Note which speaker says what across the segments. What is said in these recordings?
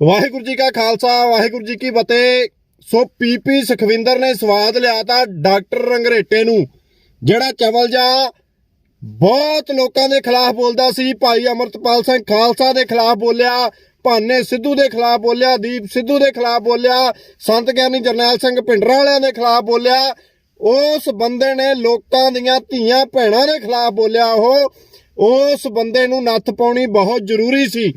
Speaker 1: ਵਾਹਿਗੁਰੂ ਜੀ ਕਾ ਖਾਲਸਾ, ਵਾਹਿਗੁਰੂ ਜੀ ਕੀ ਫਤਿਹ। ਸੋ ਪੀਪੀ ਸੁਖਵਿੰਦਰ ਨੇ ਸਵਾਦ ਲਿਆ ਲਿਆਤਾ ਡਾਕਟਰ ਰੰਗਰੇਟੇ ਨੂੰ, ਜਿਹੜਾ ਚਵਲ ਜਾ ਬਹੁਤ ਲੋਕਾਂ ਦੇ ਖਿਲਾਫ ਬੋਲਦਾ ਸੀ, ਭਾਈ ਅਮਰਤਪਾਲ ਸਿੰਘ ਖਾਲਸਾ ਦੇ ਖਿਲਾਫ ਬੋਲਿਆ, ਭਾਨੇ ਸਿੱਧੂ ਦੇ ਖਿਲਾਫ ਬੋਲਿਆ, ਦੀਪ ਸਿੱਧੂ ਦੇ ਖਿਲਾਫ ਬੋਲਿਆ, ਸੰਤ ਗਿਆਨੀ ਜਰਨੈਲ ਸਿੰਘ ਭਿੰਡਰਾਂ ਵਾਲਿਆਂ ਦੇ ਖਿਲਾਫ ਬੋਲਿਆ, ਉਸ ਬੰਦੇ ਨੇ ਲੋਕਾਂ ਦੀਆਂ ਧੀਆਂ ਭੈਣਾਂ ਦੇ ਖਿਲਾਫ ਬੋਲਿਆ, ਉਹ ਉਸ ਬੰਦੇ ਨੂੰ ਨੱਥ ਪਾਉਣੀ ਬਹੁਤ ਜ਼ਰੂਰੀ ਸੀ।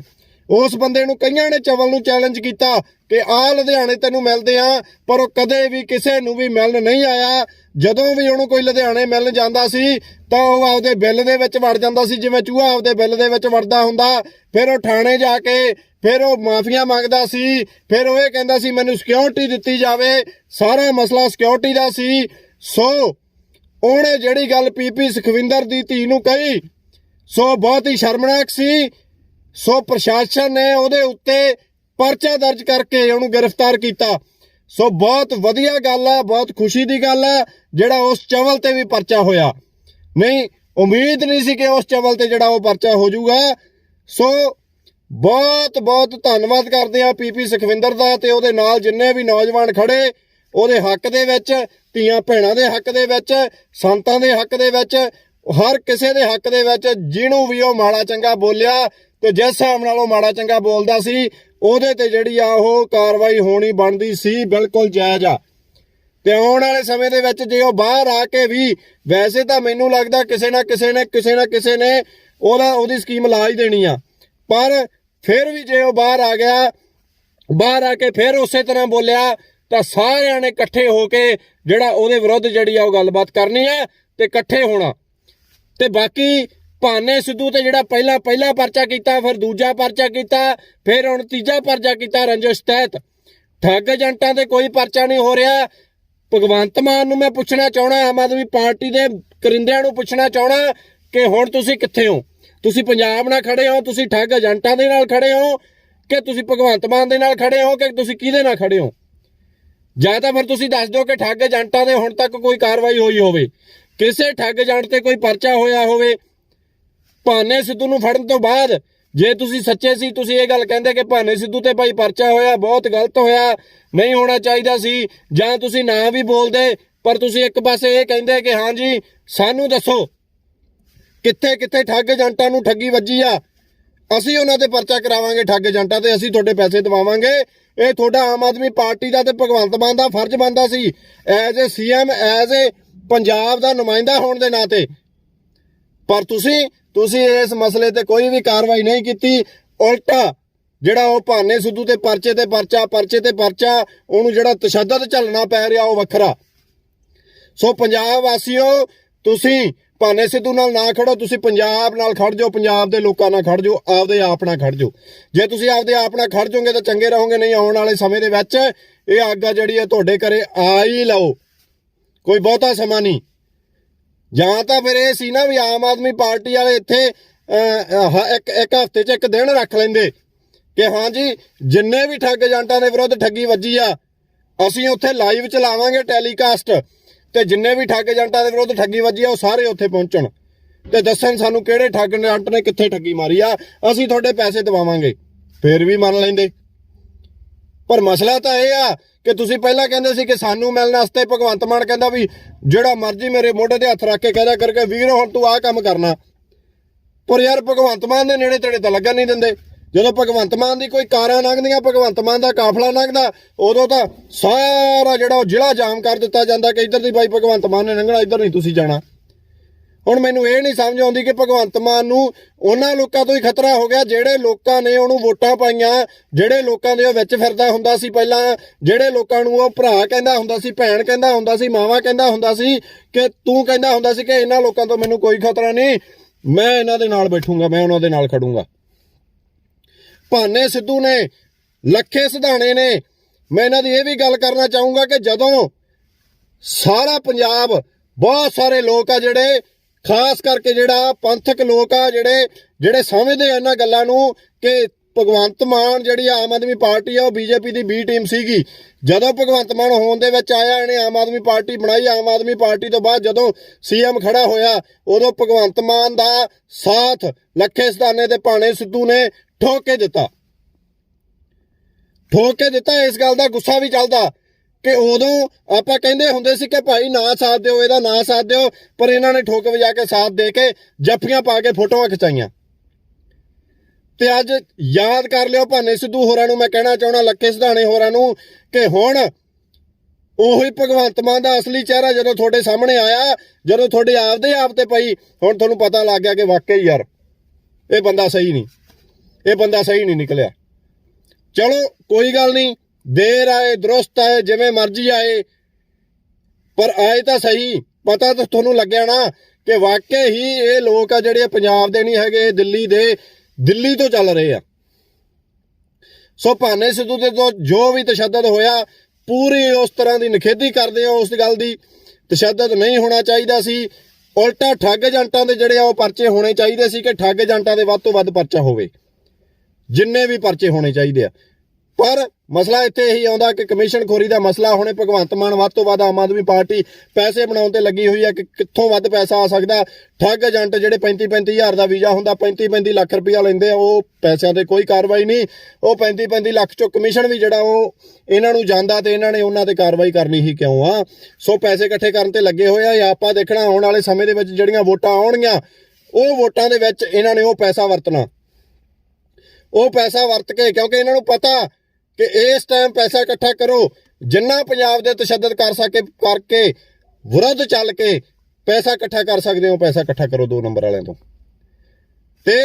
Speaker 1: ਉਸ ਬੰਦੇ ਨੂੰ ਕਈਆਂ ਨੇ ਚਵਲ ਨੂੰ ਚੈਲੰਜ ਕੀਤਾ ਕਿ ਆ ਲੁਧਿਆਣੇ ਤੈਨੂੰ ਮਿਲਦੇ ਆ, ਪਰ ਉਹ ਕਦੇ ਵੀ ਕਿਸੇ ਨੂੰ ਵੀ ਮਿਲਣ ਨਹੀਂ ਆਇਆ। ਜਦੋਂ ਵੀ ਉਹਨੂੰ ਕੋਈ ਲੁਧਿਆਣੇ ਮਿਲਣ ਜਾਂਦਾ ਸੀ, ਤਾਂ ਉਹ ਆਪਦੇ ਬਿੱਲ ਦੇ ਵਿੱਚ ਵੜ ਜਾਂਦਾ ਸੀ, ਜਿਵੇਂ ਚੂਹਾ ਆਪਦੇ ਬਿੱਲ ਦੇ ਵਿੱਚ ਵੜਦਾ ਹੁੰਦਾ। ਫਿਰ ਉਹ ਥਾਣੇ ਜਾ ਕੇ, ਫਿਰ ਉਹ ਮਾਫੀਆਂ ਮੰਗਦਾ ਸੀ, ਫਿਰ ਉਹ ਇਹ ਕਹਿੰਦਾ ਸੀ, ਮੈਨੂੰ ਸਿਕਿਉਰਿਟੀ ਦਿੱਤੀ ਜਾਵੇ। ਸਾਰਾ ਮਸਲਾ ਸਿਕਿਉਰਿਟੀ ਦਾ ਸੀ। ਸੋ, ਉਹਨੇ ਜਿਹੜੀ ਗੱਲ ਪੀਪੀ ਸੁਖਵਿੰਦਰ ਦੀ ਧੀ ਨੂੰ ਕਹੀ, ਸੋ ਬਹੁਤ ਹੀ ਸ਼ਰਮਨਾਕ ਸੀ। ਸੋ ਪ੍ਰਸ਼ਾਸਨ ਨੇ ਉਹਦੇ ਉੱਤੇ ਪਰਚਾ ਦਰਜ ਕਰਕੇ ਉਹਨੂੰ ਗ੍ਰਿਫਤਾਰ ਕੀਤਾ। ਸੋ ਬਹੁਤ ਵਧੀਆ ਗੱਲ ਹੈ, ਬਹੁਤ ਖੁਸ਼ੀ ਦੀ ਗੱਲ ਹੈ, ਜਿਹੜਾ ਉਸ ਚਵਲ ਤੇ ਵੀ ਪਰਚਾ ਹੋਇਆ। ਨਹੀਂ, ਉਮੀਦ ਨਹੀਂ ਸੀ ਕਿ ਉਸ ਚਵਲ ਤੇ ਜਿਹੜਾ ਉਹ ਪਰਚਾ ਹੋ ਜਾਊਗਾ। ਸੋ ਬਹੁਤ ਬਹੁਤ ਧੰਨਵਾਦ ਕਰਦੇ ਆ ਪੀਪੀ ਸੁਖਵਿੰਦਰ ਦਾ ਤੇ ਉਹਦੇ ਨਾਲ ਜਿੰਨੇ ਵੀ ਨੌਜਵਾਨ ਖੜੇ, ਉਹਦੇ ਹੱਕ ਦੇ ਵਿੱਚ, ਧੀਆਂ ਭੈਣਾਂ ਦੇ ਹੱਕ ਦੇ ਵਿੱਚ, ਸੰਤਾਂ ਦੇ ਹੱਕ ਦੇ ਵਿੱਚ, ਹਰ ਕਿਸੇ ਦੇ ਹੱਕ ਦੇ ਵਿੱਚ, ਜਿਹਨੂੰ ਵੀ ਉਹ ਮਾੜਾ ਚੰਗਾ ਬੋਲਿਆ ਤੇ ਜਿਸ ਹਿਸਾਬ ਨਾਲ ਉਹ ਮਾੜਾ ਚੰਗਾ ਬੋਲਦਾ ਸੀ, ਉਹਦੇ ਤੇ ਜਿਹੜੀ ਆ ਉਹ ਕਾਰਵਾਈ ਹੋਣੀ ਬਣਦੀ ਸੀ, ਬਿਲਕੁਲ ਜਾਇਜ਼ ਆ। ਤੇ ਆਉਣ ਵਾਲੇ ਸਮੇਂ ਦੇ ਵਿੱਚ ਜੇ ਉਹ ਬਾਹਰ ਆ ਕੇ ਵੀ ਵੈਸੇ ਤਾਂ ਮੈਨੂੰ ਲੱਗਦਾ ਕਿਸੇ ਨਾ ਕਿਸੇ ਨੇ, ਕਿਸੇ ਨਾ ਕਿਸੇ ਨੇ ਉਹਦਾ, ਉਹਦੀ ਸਕੀਮ ਲਾ ਹੀ ਦੇਣੀ ਆ। ਪਰ ਫਿਰ ਵੀ ਜੇ ਉਹ ਬਾਹਰ ਆ ਗਿਆ, ਬਾਹਰ ਆ ਕੇ ਫਿਰ ਉਸੇ ਤਰ੍ਹਾਂ ਬੋਲਿਆ, ਤਾਂ ਸਾਰਿਆਂ ਨੇ ਇਕੱਠੇ ਹੋ ਕੇ ਜਿਹੜਾ ਉਹਦੇ ਵਿਰੁੱਧ ਜਿਹੜੀ ਆ ਉਹ ਗੱਲਬਾਤ ਕਰਨੀ ਆ ਤੇ ਇਕੱਠੇ ਹੋਣਾ। ਤੇ ਬਾਕੀ ਭਾਨੇ ਸਿੱਧੂ ਤੇ ਜਿਹੜਾ ਪਹਿਲਾ ਪਹਿਲਾ ਪਰਚਾ ਕੀਤਾ, ਫਿਰ ਦੂਜਾ ਪਰਚਾ ਕੀਤਾ, ਫਿਰ ਹੁਣ ਤੀਜਾ ਪਰਚਾ ਕੀਤਾ ਰੰਜਿਸ਼ ਤਹਿਤ। ਠੱਗ ਏਜੰਟਾਂ ਤੇ ਕੋਈ ਪਰਚਾ ਨਹੀਂ ਹੋ ਰਿਹਾ। ਭਗਵੰਤ ਮਾਨ ਨੂੰ ਮੈਂ ਪੁੱਛਣਾ ਚਾਹਣਾ ਆਮ ਆਦਮੀ ਪਾਰਟੀ ਦੇ ਕਰਿੰਦਿਆਂ ਨੂੰ ਪੁੱਛਣਾ ਚਾਹਣਾ ਕਿ ਹੁਣ ਤੁਸੀਂ ਕਿੱਥੇ ਹੋ? ਤੁਸੀਂ ਪੰਜਾਬ ਨਾਲ ਖੜੇ ਹੋ, ਤੁਸੀਂ ਠੱਗ ਏਜੰਟਾਂ ਦੇ ਨਾਲ ਖੜੇ ਹੋ, ਕਿ ਤੁਸੀਂ ਭਗਵੰਤ ਮਾਨ ਦੇ ਨਾਲ ਖੜੇ ਹੋ, ਕਿ ਤੁਸੀਂ ਕਿਹਦੇ ਨਾਲ ਖੜੇ ਹੋ? ਜਾਂ ਤਾਂ ਫਿਰ ਤੁਸੀਂ ਦੱਸ ਦਿਓ ਕਿ ਠੱਗ ਏਜੰਟਾਂ ਦੇ ਹੁਣ ਤੱਕ ਕੋਈ ਕਾਰਵਾਈ ਹੋਈ ਹੋਵੇ। ਕਿਸੇ ਠੱਗ ਏਜੰਟ ਤੇ ਕੋਈ ਪਰਚਾ ਹੋਇਆ ਹੋਵੇ ਭਾਨੇ ਸਿੱਧੂ ਨੂੰ ਫੜਨ ਤੋਂ ਬਾਅਦ, ਜੇ ਤੁਸੀਂ ਸੱਚੇ ਸੀ, ਤੁਸੀਂ ਇਹ ਗੱਲ ਕਹਿੰਦੇ ਕਿ ਭਾਨੇ ਸਿੱਧੂ ਤੇ ਭਾਈ ਪਰਚਾ ਹੋਇਆ, ਬਹੁਤ ਗਲਤ ਹੋਇਆ, ਨਹੀਂ ਹੋਣਾ ਚਾਹੀਦਾ ਸੀ, ਜਾਂ ਤੁਸੀਂ ਨਾ ਵੀ ਬੋਲਦੇ, ਪਰ ਤੁਸੀਂ ਇੱਕ ਪਾਸੇ ਇਹ ਕਹਿੰਦੇ ਕਿ ਹਾਂਜੀ ਸਾਨੂੰ ਦੱਸੋ, ਕਿੱਥੇ ਕਿੱਥੇ ਠੱਗ ਏਜੰਟਾਂ ਨੂੰ ਠੱਗੀ ਵੱਜੀ ਆ? ਅਸੀਂ ਉਹਨਾਂ ਤੇ ਪਰਚਾ ਕਰਾਵਾਂਗੇ ਠੱਗ ਏਜੰਟਾਂ ਤੇ, ਅਸੀਂ ਤੁਹਾਡੇ ਪੈਸੇ ਦਵਾਵਾਂਗੇ। ਇਹ ਤੁਹਾਡਾ ਆਮ ਆਦਮੀ ਪਾਰਟੀ ਦਾ ਤੇ ਭਗਵੰਤ ਮਾਨ ਦਾ ਫਰਜ਼ ਬਣਦਾ ਸੀ, as a CM, as a Punjab ਦਾ ਨੁਮਾਇੰਦਾ ਹੋਣ ਦੇ ਨਾਤੇ ਪਰ ਤੁਸੀਂ ਤੁਸੀਂ ਇਸ ਮਸਲੇ ਤੇ ਕੋਈ ਵੀ ਕਾਰਵਾਈ ਨਹੀਂ ਕੀਤੀ। ਉਲਟਾ, ਜਿਹੜਾ ਉਹ ਭਾਨੇ ਸਿੱਧੂ ਤੇ ਪਰਚੇ ਤੇ ਪਰਚਾ, ਪਰਚੇ ਤੇ ਪਰਚਾ, ਉਹਨੂੰ ਜਿਹੜਾ ਤਸ਼ੱਦਦ ਝੱਲਣਾ ਪੈ ਰਿਹਾ, ਉਹ ਵੱਖਰਾ। ਸੋ ਪੰਜਾਬ ਵਾਸੀਓ, ਤੁਸੀਂ ਭਾਨੇ ਸਿੱਧੂ ਨਾਲ ਨਾ ਖੜੋ, ਤੁਸੀਂ ਪੰਜਾਬ ਨਾਲ ਖੜ ਜਾਓ, ਪੰਜਾਬ ਦੇ ਲੋਕਾਂ ਨਾਲ ਖੜ ਜਾਓ, ਆਪਦੇ ਆਪ ਨਾਲ ਖੜ ਜਾਓ। ਜੇ ਤੁਸੀਂ ਆਪਦੇ ਆਪ ਨਾਲ ਖੜ ਜਾਓਗੇ ਤਾਂ ਚੰਗੇ ਰਹੋਗੇ, ਨਹੀਂ ਆਉਣ ਵਾਲੇ ਸਮੇਂ ਦੇ ਵਿੱਚ ਇਹ ਅੱਗ ਜਿਹੜੀ ਹੈ ਤੁਹਾਡੇ ਘਰੇ ਆ ਹੀ ਲਓ। ਕੋਈ ਬਹੁਤਾ ਸਮਾਂ ਨਹੀਂ। ਜਾਂ ਤਾਂ ਫਿਰ ਇਹ ਸੀ ਨਾ ਵੀ ਆਮ ਆਦਮੀ ਪਾਰਟੀ ਵਾਲੇ ਇੱਥੇ ਇੱਕ ਇੱਕ ਹਫ਼ਤੇ 'ਚ ਇੱਕ ਦਿਨ ਰੱਖ ਲੈਂਦੇ ਕਿ ਹਾਂਜੀ ਜਿੰਨੇ ਵੀ ਠੱਗ ਏਜੰਟਾਂ ਦੇ ਵਿਰੁੱਧ ਠੱਗੀ ਵੱਜੀ ਆ, ਅਸੀਂ ਉੱਥੇ ਲਾਈਵ ਚਲਾਵਾਂਗੇ ਟੈਲੀਕਾਸਟ ਤੇ ਜਿੰਨੇ ਵੀ ਠੱਗ ਏਜੰਟਾਂ ਦੇ ਵਿਰੁੱਧ ਠੱਗੀ ਵੱਜੀ ਆ, ਉਹ ਸਾਰੇ ਉੱਥੇ ਪਹੁੰਚਣ ਤੇ ਦੱਸਣ ਸਾਨੂੰ ਕਿਹੜੇ ਠੱਗ ਏਜੰਟ ਨੇ ਕਿੱਥੇ ਠੱਗੀ ਮਾਰੀ ਆ, ਅਸੀਂ ਤੁਹਾਡੇ ਪੈਸੇ ਦਵਾਵਾਂਗੇ, ਫੇਰ ਵੀ ਮੰਨ ਲੈਂਦੇ। ਪਰ ਮਸਲਾ ਤਾਂ ਇਹ ਆ ਕਿ ਤੁਸੀਂ ਪਹਿਲਾਂ ਕਹਿੰਦੇ ਸੀ ਕਿ ਸਾਨੂੰ ਮਿਲਣ ਵਾਸਤੇ ਭਗਵੰਤ ਮਾਨ ਕਹਿੰਦਾ ਵੀ ਜਿਹੜਾ ਮਰਜ਼ੀ ਮੇਰੇ ਮੋਢੇ ਤੇ ਹੱਥ ਰੱਖ ਕੇ ਕਹਿਦਾ ਕਰਕੇ ਵੀਰ ਹੁਣ ਤੂੰ ਆਹ ਕੰਮ ਕਰਨਾ। ਪਰ ਯਾਰ ਭਗਵੰਤ ਮਾਨ ਦੇ ਨੇੜੇ ਤੇੜੇ ਤਾਂ ਲੱਗਣ ਨਹੀਂ ਦਿੰਦੇ। ਜਦੋਂ ਭਗਵੰਤ ਮਾਨ ਦੀ ਕੋਈ ਕਾਰਾਂ ਲੰਘਦੀਆਂ, ਭਗਵੰਤ ਮਾਨ ਦਾ ਕਾਫਲਾ ਲੰਘਦਾ, ਉਦੋਂ ਤਾਂ ਸਾਰਾ ਜਿਹੜਾ ਉਹ ਜ਼ਿਲ੍ਹਾ ਜਾਮ ਕਰ ਦਿੱਤਾ ਜਾਂਦਾ ਕਿ ਇੱਧਰ ਦੀ ਬਾਈ ਭਗਵੰਤ ਮਾਨ ਨੇ ਲੰਘਣਾ, ਇੱਧਰ ਨਹੀਂ ਤੁਸੀਂ ਜਾਣਾ। ਹੁਣ ਮੈਨੂੰ ਇਹ ਨਹੀਂ ਸਮਝ ਆਉਂਦੀ ਕਿ ਭਗਵੰਤ ਮਾਨ ਨੂੰ ਉਹਨਾਂ ਲੋਕਾਂ ਤੋਂ ਹੀ ਖਤਰਾ ਹੋ ਗਿਆ ਜਿਹੜੇ ਲੋਕਾਂ ਨੇ ਉਹਨੂੰ ਵੋਟਾਂ ਪਾਈਆਂ, ਜਿਹੜੇ ਲੋਕਾਂ ਦੇ ਉਹ ਵਿੱਚ ਫਿਰਦਾ ਹੁੰਦਾ ਸੀ ਪਹਿਲਾਂ, ਜਿਹੜੇ ਲੋਕਾਂ ਨੂੰ ਉਹ ਭਰਾ ਕਹਿੰਦਾ ਹੁੰਦਾ ਸੀ, ਭੈਣ ਕਹਿੰਦਾ ਹੁੰਦਾ ਸੀ, ਮਾਵਾ ਕਹਿੰਦਾ ਹੁੰਦਾ ਸੀ, ਕਿ ਤੂੰ ਕਹਿੰਦਾ ਹੁੰਦਾ ਸੀ ਕਿ ਇਹਨਾਂ ਲੋਕਾਂ ਤੋਂ ਮੈਨੂੰ ਕੋਈ ਖਤਰਾ ਨਹੀਂ, ਮੈਂ ਇਹਨਾਂ ਦੇ ਨਾਲ ਬੈਠੂੰਗਾ, ਮੈਂ ਉਹਨਾਂ ਦੇ ਨਾਲ ਖੜੂੰਗਾ। ਭਾਨੇ ਸਿੱਧੂ ਨੇ, ਲੱਖੇ ਸਿਧਾਣੇ ਨੇ, ਮੈਂ ਇਹਨਾਂ ਦੀ ਇਹ ਵੀ ਗੱਲ ਕਰਨਾ ਚਾਹੂੰਗਾ ਕਿ ਜਦੋਂ ਸਾਰਾ ਪੰਜਾਬ, ਬਹੁਤ ਸਾਰੇ ਲੋਕ ਆ ਜਿਹੜੇ ਖਾਸ ਕਰਕੇ ਜਿਹੜਾ ਪੰਥਕ ਲੋਕ ਆ, ਜਿਹੜੇ ਜਿਹੜੇ ਸਮਝਦੇ ਆ ਇਹਨਾਂ ਗੱਲਾਂ ਨੂੰ ਕਿ ਭਗਵੰਤ ਮਾਨ ਜਿਹੜੀ ਆਮ ਆਦਮੀ ਪਾਰਟੀ ਆ, ਉਹ ਬੀਜੇਪੀ ਦੀ ਬੀ ਟੀਮ ਸੀਗੀ। ਜਦੋਂ ਭਗਵੰਤ ਮਾਨ ਹੋਣ ਦੇ ਵਿੱਚ ਆਇਆ, ਇਹਨੇ ਆਮ ਆਦਮੀ ਪਾਰਟੀ ਬਣਾਈ। ਆਮ ਆਦਮੀ ਪਾਰਟੀ ਤੋਂ ਬਾਅਦ ਜਦੋਂ ਸੀਐਮ ਖੜਾ ਹੋਇਆ, ਉਦੋਂ ਭਗਵੰਤ ਮਾਨ ਦਾ ਸਾਥ ਲੱਖੇ ਸਦਾਨੇ ਤੇ ਭਾਣੇ ਸਿੱਧੂ ਨੇ ਠੋਕ ਕੇ ਦਿੱਤਾ। ਠੋਕ ਕੇ ਦਿੱਤਾ, ਇਸ ਗੱਲ ਦਾ ਗੁੱਸਾ ਵੀ ਚੱਲਦਾ। ਕਿ ਉਦੋਂ ਆਪਾਂ ਕਹਿੰਦੇ ਹੁੰਦੇ ਸੀ ਕਿ ਭਾਈ ਨਾ ਸਾਥ ਦਿਓ, ਇਹਦਾ ਨਾ ਸਾਥ ਦਿਓ, ਪਰ ਇਹਨਾਂ ਨੇ ਠੋਕ ਵਜਾ ਕੇ ਸਾਥ ਦੇ ਕੇ ਜੱਫੀਆਂ ਪਾ ਕੇ ਫੋਟੋਆਂ ਖਿਚਾਈਆਂ। ਤੇ ਅੱਜ ਯਾਦ ਕਰ ਲਿਓ ਭਾਨੇ ਸਿੱਧੂ ਹੋਰਾਂ ਨੂੰ, ਮੈਂ ਕਹਿਣਾ ਚਾਹਣਾ ਲੱਕੇ ਸਿਧਾਣੇ ਹੋਰਾਂ ਨੂੰ ਕਿ ਹੁਣ ਉਹੀ ਭਗਵੰਤ ਮਾਨ ਦਾ ਅਸਲੀ ਚਿਹਰਾ ਜਦੋਂ ਤੁਹਾਡੇ ਸਾਹਮਣੇ ਆਇਆ, ਜਦੋਂ ਤੁਹਾਡੇ ਆਪਦੇ ਆਪ ਤੇ ਪਈ, ਹੁਣ ਤੁਹਾਨੂੰ ਪਤਾ ਲੱਗ ਗਿਆ ਕਿ ਵਾਕਈ ਯਾਰ, ਇਹ ਬੰਦਾ ਸਹੀ ਨਹੀਂ, ਇਹ ਬੰਦਾ ਸਹੀ ਨਹੀਂ ਨਿਕਲਿਆ। ਚਲੋ, ਕੋਈ ਗੱਲ ਨਹੀਂ ਦੇਰ ਆਏ, ਦਰੁਸਤ ਆਏ, ਜਿਵੇਂ ਮਰਜ਼ੀ ਆਏ। ਪਰ ਆਏ ਤਾਂ ਸਹੀ, ਪਤਾ ਤਾਂ ਤੁਹਾਨੂੰ ਲੱਗਿਆ ਨਾ ਕਿ ਵਾਕਿਆ ਹੀ ਇਹ ਲੋਕ ਆ ਜਿਹੜੇ ਪੰਜਾਬ ਦੇ ਨਹੀਂ ਹੈਗੇ ਦਿੱਲੀ ਦੇ, ਦਿੱਲੀ ਤੋਂ ਚੱਲ ਰਹੇ ਆ। ਸੋ ਭਾਨੇ ਸਿੱਧੂ ਦੇ ਤੋਂ ਜੋ ਵੀ ਤਸ਼ੱਦਦ ਹੋਇਆ, ਪੂਰੀ ਉਸ ਤਰ੍ਹਾਂ ਦੀ ਨਿਖੇਧੀ ਕਰਦੇ ਆ ਉਸ ਗੱਲ ਦੀ। ਤਸ਼ੱਦਦ ਨਹੀਂ ਹੋਣਾ ਚਾਹੀਦਾ ਸੀ। ਉਲਟਾ ਠੱਗ ਏਜੰਟਾਂ ਦੇ ਜਿਹੜੇ ਆ, ਉਹ ਪਰਚੇ ਹੋਣੇ ਚਾਹੀਦੇ ਸੀ ਕਿ ਠੱਗ ਏਜੰਟਾਂ ਦੇ ਵੱਧ ਤੋਂ ਵੱਧ ਪਰਚਾ ਹੋਵੇ। ਜਿੰਨੇ ਵੀ ਪਰਚੇ ਹੋਣੇ ਚਾਹੀਦੇ ਆ। ਪਰ ਮਸਲਾ ਇੱਥੇ ਇਹੀ ਆਉਂਦਾ ਕਿ ਕਮਿਸ਼ਨ ਖੋਰੀ ਦਾ ਮਸਲਾ ਹੁਣੇ ਭਗਵੰਤ ਮਾਨ ਵੱਧ ਤੋਂ ਵੱਧ ਆਮ ਆਦਮੀ ਪਾਰਟੀ ਪੈਸੇ ਬਣਾਉਣ ਤੇ ਲੱਗੀ ਹੋਈ ਹੈ ਕਿ ਕਿੱਥੋਂ ਵੱਧ ਪੈਸਾ ਆ ਸਕਦਾ। ਠੱਗ ਏਜੰਟ ਜਿਹੜੇ 35 35 ਹਜ਼ਾਰ ਦਾ ਵੀਜ਼ਾ ਹੁੰਦਾ 35 35 ਲੱਖ ਰੁਪਇਆ ਲੈਂਦੇ ਆ, ਉਹ ਪੈਸਿਆਂ ਤੇ ਕੋਈ ਕਾਰਵਾਈ ਨਹੀਂ। ਉਹ 35 35 ਲੱਖ ਚੋਂ ਕਮਿਸ਼ਨ ਵੀ ਜਿਹੜਾ ਉਹ ਇਹਨਾਂ ਨੂੰ ਜਾਂਦਾ ਤੇ ਇਹਨਾਂ ਨੇ ਉਹਨਾਂ ਤੇ ਕਾਰਵਾਈ ਕਰਨੀ ਹੀ ਕਿਉਂ ਆ? ਸੋ ਪੈਸੇ ਇਕੱਠੇ ਕਰਨ ਤੇ ਲੱਗੇ ਹੋਏ ਆ ਜਾਂ ਆਪਾਂ ਦੇਖਣਾ ਆਉਣ ਵਾਲੇ ਸਮੇਂ ਦੇ ਵਿੱਚ ਜਿਹੜੀਆਂ ਵੋਟਾਂ ਆਉਣਗੀਆਂ, ਉਹ ਵੋਟਾਂ ਦੇ ਵਿੱਚ ਇਹਨਾਂ ਨੇ ਉਹ ਪੈਸਾ ਵਰਤਣਾ। ਉਹ ਪੈਸਾ ਵਰਤ ਕੇ ਕਿਉਂਕਿ ਇਹਨਾਂ ਨੂੰ ਪਤਾ ਕਿ ਇਸ ਟਾਈਮ ਪੈਸਾ ਇਕੱਠਾ ਕਰੋ, ਜਿੰਨਾ ਪੰਜਾਬ ਦੇ ਤਸ਼ੱਦਦ ਕਰ ਸਕੇ, ਕਰਕੇ, ਵਿਰੁੱਧ ਚੱਲ ਕੇ ਪੈਸਾ ਇਕੱਠਾ ਕਰ ਸਕਦੇ ਹੋ, ਪੈਸਾ ਇਕੱਠਾ ਕਰੋ ਦੋ ਨੰਬਰ ਵਾਲਿਆਂ ਤੋਂ। ਤੇ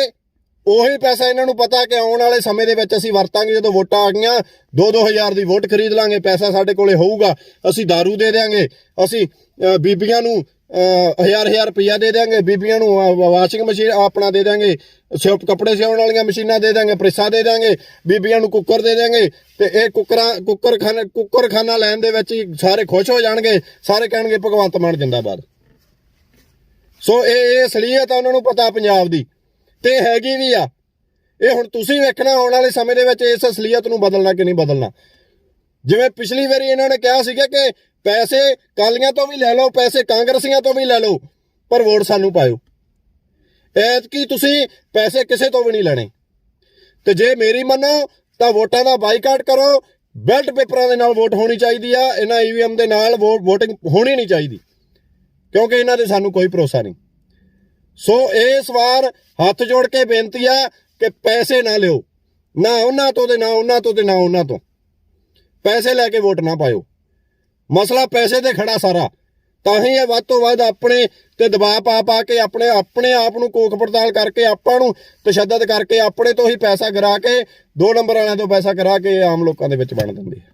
Speaker 1: ਉਹੀ ਪੈਸਾ ਇਹਨਾਂ ਨੂੰ ਪਤਾ ਕਿ ਆਉਣ ਵਾਲੇ ਸਮੇਂ ਦੇ ਵਿੱਚ ਅਸੀਂ ਵਰਤਾਂਗੇ, ਜਦੋਂ ਵੋਟਾਂ ਆ ਗਈਆਂ 2-2000 ਦੀ ਵੋਟ ਖਰੀਦ ਲਾਂਗੇ, ਪੈਸਾ ਸਾਡੇ ਕੋਲੇ ਹੋਊਗਾ, ਅਸੀਂ दारू ਦੇ ਦੇਾਂਗੇ ਅਸੀਂ ਬੀਬੀਆਂ ਨੂੰ ਹਜ਼ਾਰ ਹਜ਼ਾਰ ਰੁਪਇਆ ਦੇ ਦੇਾਂਗੇ ਬੀਬੀਆਂ ਨੂੰ ਵਾਸ਼ਿੰਗ ਮਸ਼ੀਨ ਆਪਣਾ ਦੇ ਦੇਾਂਗੇ ਸਿਉਪ ਕੱਪੜੇ ਸਿਉਣ ਵਾਲੀਆਂ ਮਸ਼ੀਨਾਂ ਦੇ ਦੇਾਂਗੇ ਪ੍ਰੈਸਾਂ ਦੇ ਦੇਾਂਗੇ ਬੀਬੀਆਂ ਨੂੰ ਕੁੱਕਰ ਦੇ ਦੇਾਂਗੇ ਤੇ ਇਹ ਕੁੱਕਰਾਂ ਕੁੱਕਰ ਖਾਨਾ ਕੁੱਕਰ ਖਾਨਾ ਲੈਣ ਦੇ ਵਿੱਚ ਹੀ ਸਾਰੇ ਖੁਸ਼ ਹੋ ਜਾਣਗੇ, ਸਾਰੇ ਕਹਿਣਗੇ ਭਗਵੰਤ ਮਾਨ ਜਿੰਦਾਬਾਦ। ਸੋ ਇਹ ਇਹ ਅਸਲੀਅਤ ਆ ਉਹਨਾਂ ਨੂੰ ਪਤਾ ਪੰਜਾਬ ਦੀ, ਤੇ ਹੈਗੀ ਵੀ ਆ। ਇਹ ਹੁਣ ਤੁਸੀਂ ਵੇਖਣਾ, ਆਉਣ ਵਾਲੇ ਸਮੇਂ ਦੇ ਵਿੱਚ ਇਸ ਅਸਲੀਅਤ ਨੂੰ ਬਦਲਣਾ ਕਿ ਨਹੀਂ ਬਦਲਣਾ। ਜਿਵੇਂ ਪਿਛਲੀ ਵਾਰੀ ਇਹਨਾਂ ਨੇ ਕਿਹਾ ਸੀਗਾ ਕਿ ਪੈਸੇ ਕਾਲੀਆਂ ਤੋਂ ਵੀ ਲੈ ਲਓ, ਪੈਸੇ ਕਾਂਗਰਸੀਆਂ ਤੋਂ ਵੀ ਲੈ ਲਓ, ਪਰ ਵੋਟ ਸਾਨੂੰ ਪਾਇਓ। ਐਤਕੀ ਤੁਸੀਂ ਪੈਸੇ ਕਿਸੇ ਤੋਂ ਵੀ ਨਹੀਂ ਲੈਣੇ। ਤੇ ਜੇ ਮੇਰੀ ਮੰਨੋ, ਤਾਂ ਵੋਟਾਂ ਦਾ ਬਾਈਕਾਟ ਕਰੋ। ਬੈਲਟ ਪੇਪਰਾਂ ਦੇ ਨਾਲ ਵੋਟ ਹੋਣੀ ਚਾਹੀਦੀ ਆ, ਇਹਨਾਂ ਈਵੀਐਮ ਦੇ ਨਾਲ VOTING ਹੋਣੀ ਨਹੀਂ ਚਾਹੀਦੀ, ਕਿਉਂਕਿ ਇਹਨਾਂ ਦੇ ਸਾਨੂੰ ਕੋਈ ਭਰੋਸਾ ਨਹੀਂ। ਸੋ ਇਸ ਵਾਰ ਹੱਥ ਜੋੜ ਕੇ ਬੇਨਤੀ ਆ ਕਿ ਪੈਸੇ ਨਾ ਲਿਓ, ਨਾ ਉਹਨਾਂ ਤੋਂ ਤੇ ਨਾ ਉਹਨਾਂ ਤੋਂ ਤੇ ਨਾ ਉਹਨਾਂ ਤੋਂ। ਪੈਸੇ ਲੈ ਕੇ ਵੋਟ ਨਾ ਪਾਇਓ। ਮਸਲਾ ਪੈਸੇ ਤੇ ਖੜਾ ਸਾਰਾ। ਤਾਂ ਹੀ ਇਹ ਵੱਧ ਤੋਂ ਵੱਧ ਆਪਣੇ ਤੇ ਦਬਾਅ ਪਾ ਪਾ ਕੇ ਆਪਣੇ ਆਪਣੇ ਆਪ ਨੂੰ ਕੋਖ ਪੜਤਾਲ ਕਰਕੇ ਆਪਾਂ ਨੂੰ ਤਸ਼ੱਦਦ ਕਰਕੇ ਆਪਣੇ ਤੋਂ ਹੀ ਪੈਸਾ ਗਿਰਾ ਕੇ ਦੋ ਨੰਬਰ ਵਾਲਿਆਂ ਤੋਂ ਪੈਸਾ ਕਰਾ ਕੇ ਆਮ ਲੋਕਾਂ ਦੇ ਵਿੱਚ ਬਣ ਦਿੰਦੇ ਆ।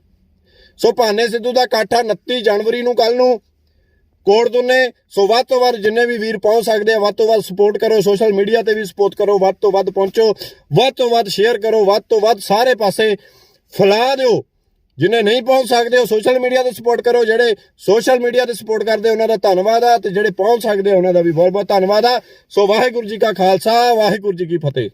Speaker 1: ਸੋ ਭਾਨੇ ਸਿੱਧੂ ਦਾ ਇਕੱਠ ਆ 29 ਜਨਵਰੀ ਨੂੰ ਕੱਲ ਨੂੰ ਕੋੜ ਦੁਨੇ ਸੋ ਵੱਧ ਤੋਂ ਵੱਧ ਜਿੰਨੇ ਵੀ ਵੀਰ ਪਹੁੰਚ ਸਕਦੇ ਆ, ਵੱਧ ਤੋਂ ਵੱਧ ਸਪੋਰਟ ਕਰੋ ਸੋਸ਼ਲ ਮੀਡੀਆ ਤੇ ਵੀ ਸਪੋਰਟ ਕਰੋ, ਵੱਧ ਤੋਂ ਵੱਧ ਪਹੁੰਚੋ, ਵੱਧ ਤੋਂ ਵੱਧ ਸ਼ੇਅਰ ਕਰੋ, ਵੱਧ ਤੋਂ ਵੱਧ ਸਾਰੇ ਪਾਸੇ ਫੈਲਾ ਦਿਓ। ਜਿਨੇ ਨਹੀਂ ਪਹੁੰਚ ਸਕਦੇ ਉਹ ਸੋਸ਼ਲ ਮੀਡੀਆ ਤੇ ਸਪੋਰਟ ਕਰੋ, ਜਿਹੜੇ ਸੋਸ਼ਲ ਮੀਡੀਆ ਤੇ ਸਪੋਰਟ ਕਰਦੇ ਉਹਨਾਂ ਦਾ ਧੰਨਵਾਦ ਆ, ਤੇ ਜਿਹੜੇ ਪਹੁੰਚ ਸਕਦੇ ਉਹਨਾਂ ਦਾ ਵੀ ਬਹੁਤ ਬਹੁਤ ਧੰਨਵਾਦ ਆ। ਸੋ ਵਾਹਿਗੁਰੂ ਜੀ ਕਾ ਖਾਲਸਾ, ਵਾਹਿਗੁਰੂ ਜੀ ਕੀ ਫਤਿਹ।